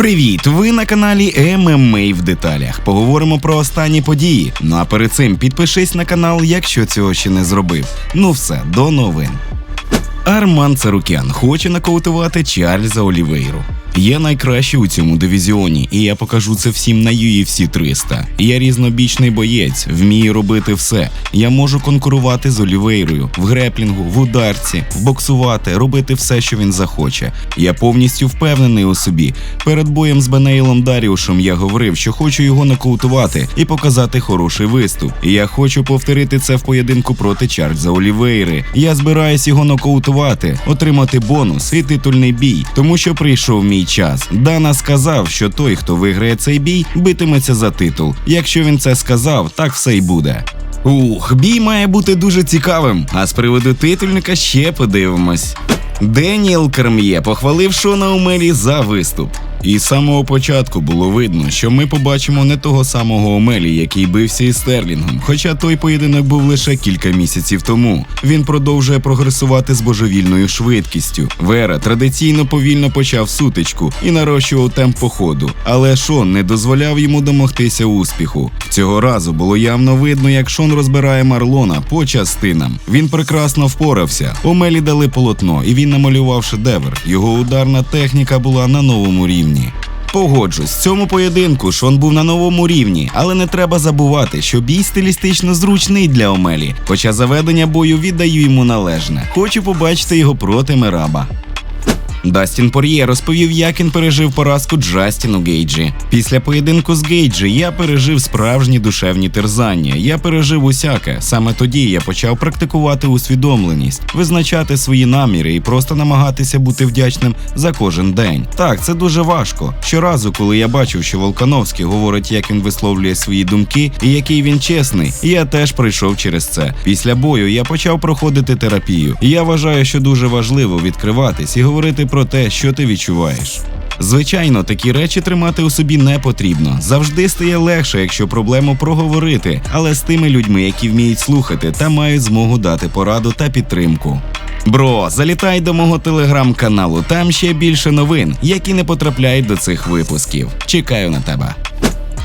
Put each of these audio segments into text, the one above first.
Привіт! Ви на каналі ММА в деталях. Поговоримо про останні події. Ну а перед цим підпишись на канал, якщо цього ще не зробив. Ну все, до новин. Арман Царукян хоче нокаутувати Чарльза Олівейру. Я найкращий у цьому дивізіоні, і я покажу це всім на UFC 300. Я різнобічний боєць, вмію робити все. Я можу конкурувати з Олівейрою в греплінгу, в ударці, в боксувати, робити все, що він захоче. Я повністю впевнений у собі. Перед боєм з Бенейлом Даріушем я говорив, що хочу його нокаутувати і показати хороший виступ. Я хочу повторити це в поєдинку проти Чарльза Олівейри. Я збираюсь його нокаутувати, отримати бонус і титульний бій, тому що прийшов мій час. Дана сказав, що той, хто виграє цей бій, битиметься за титул. Якщо він це сказав, так все й буде. Ух, бій має бути дуже цікавим. А з приводу титульника ще подивимось. Деніел Керм'є похвалив Шона Умелі за виступ. І з самого початку було видно, що ми побачимо не того самого Омелі, який бився із Стерлінгом. Хоча той поєдинок був лише кілька місяців тому. Він продовжує прогресувати з божевільною швидкістю. Вера традиційно повільно почав сутичку і нарощував темп походу, але Шон не дозволяв йому домогтися успіху. Цього разу було явно видно, як Шон розбирає Марлона по частинам. Він прекрасно впорався. Омелі дали полотно, і він намалював шедевр. Його ударна техніка була на новому рівні. Погоджусь, в цьому поєдинку Шон був на новому рівні, але не треба забувати, що бій стилістично зручний для Омелі. Хоча заведення бою віддаю йому належне. Хочу побачити його проти Мераба. Дастін Пор'є розповів, як він пережив поразку Джастіну Гейджі. Після поєдинку з Гейджі я пережив справжні душевні терзання. Я пережив усяке. Саме тоді я почав практикувати усвідомленість, визначати свої наміри і просто намагатися бути вдячним за кожен день. Так, це дуже важко. Щоразу, коли я бачив, що Волкановський говорить, як він висловлює свої думки і який він чесний, я теж пройшов через це. Після бою я почав проходити терапію. Я вважаю, що дуже важливо відкриватись і говорити про те, що ти відчуваєш. Звичайно, такі речі тримати у собі не потрібно. Завжди стає легше, якщо проблему проговорити, але з тими людьми, які вміють слухати та мають змогу дати пораду та підтримку. Бро, залітай до мого телеграм-каналу, там ще більше новин, які не потрапляють до цих випусків. Чекаю на тебе.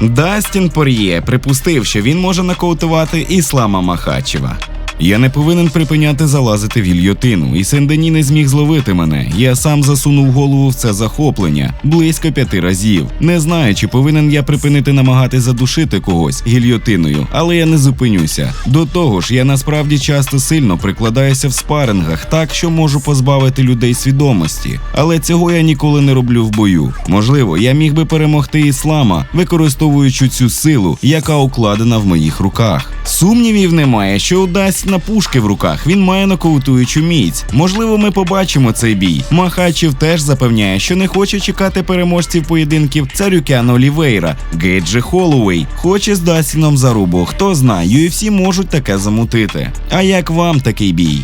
Дастін Пор'є припустив, що він може нокаутувати Іслама Махачева. Я не повинен припиняти залазити в гільйотину, і Сен-Дені не зміг зловити мене. Я сам засунув голову в це захоплення близько п'яти разів. Не знаю, чи повинен я припинити намагати задушити когось гільйотиною, але я не зупинюся. До того ж, я насправді часто сильно прикладаюся в спарингах, так що можу позбавити людей свідомості. Але цього я ніколи не роблю в бою. Можливо, я міг би перемогти іслама, використовуючи цю силу, яка укладена в моїх руках. Сумнівів немає, що удасть на пушки в руках. Він має нокаутуючу міць. Можливо, ми побачимо цей бій. Махачів теж запевняє, що не хоче чекати переможців поєдинків Царюкян Олівейра. Гейджі Холлоуей хоче з Дасіном зарубу. Хто знає, UFC можуть таке замутити. А як вам такий бій?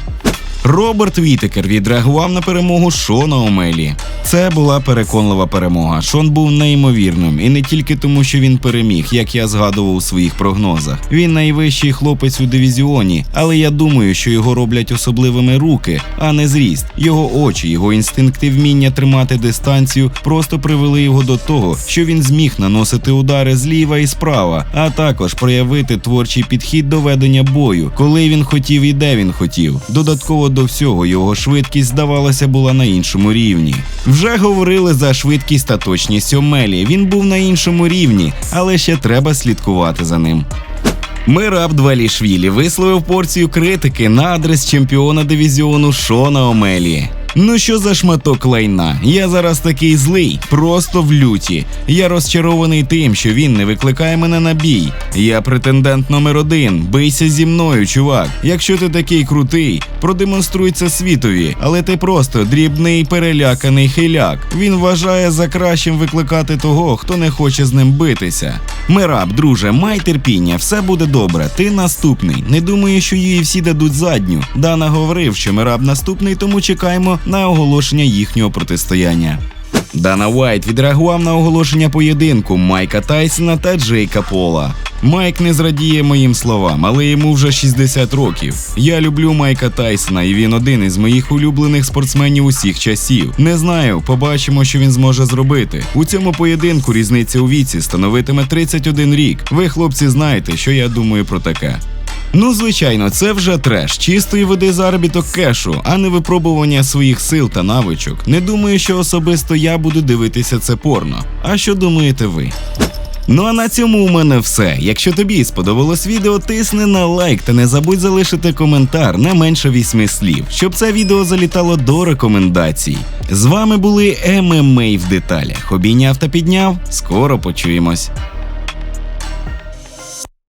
Роберт Вітекер відреагував на перемогу Шона Омелі. Це була переконлива перемога. Шон був неймовірним, і не тільки тому, що він переміг, як я згадував у своїх прогнозах. Він найвищий хлопець у дивізіоні, але я думаю, що його роблять особливими руки, а не зріст. Його очі, його інстинкти вміння тримати дистанцію просто привели його до того, що він зміг наносити удари зліва і справа, а також проявити творчий підхід до ведення бою, коли він хотів і де він хотів. Додатково до всього його швидкість, здавалося, була на іншому рівні. Вже говорили за швидкість та точність Омелі. Він був на іншому рівні, але ще треба слідкувати за ним. Мираб Двалішвілі висловив порцію критики на адрес чемпіона дивізіону Шона Омелі. Ну що за шматок лайна? Я зараз такий злий, просто в люті. Я розчарований тим, що він не викликає мене на бій. Я претендент номер один. Бийся зі мною, чувак. Якщо ти такий крутий, продемонструй це світові, але ти просто дрібний переляканий хиляк. Він вважає за кращим викликати того, хто не хоче з ним битися. Мираб, друже, май терпіння, все буде добре. Ти наступний. Не думаю, що UFC дадуть задню. Дана говорив, що Мираб наступний, тому чекаємо на оголошення їхнього протистояння. Дана Уайт відреагував на оголошення поєдинку Майка Тайсона та Джейка Пола. Майк не зрадіє моїм словам, але йому вже 60 років. Я люблю Майка Тайсона, і він один із моїх улюблених спортсменів усіх часів. Не знаю, побачимо, що він зможе зробити. У цьому поєдинку різниця у віці становитиме 31 рік. Ви, хлопці, знаєте, що я думаю про таке. Ну, звичайно, це вже треш, чистої води заробіток кешу, а не випробування своїх сил та навичок. Не думаю, що особисто я буду дивитися це порно. А що думаєте ви? Ну а на цьому у мене все. Якщо тобі сподобалось відео, тисни на лайк та не забудь залишити коментар не менше вісьми слів, щоб це відео залітало до рекомендацій. З вами були ММА в деталях. Обійняв та підняв. Скоро почуємось.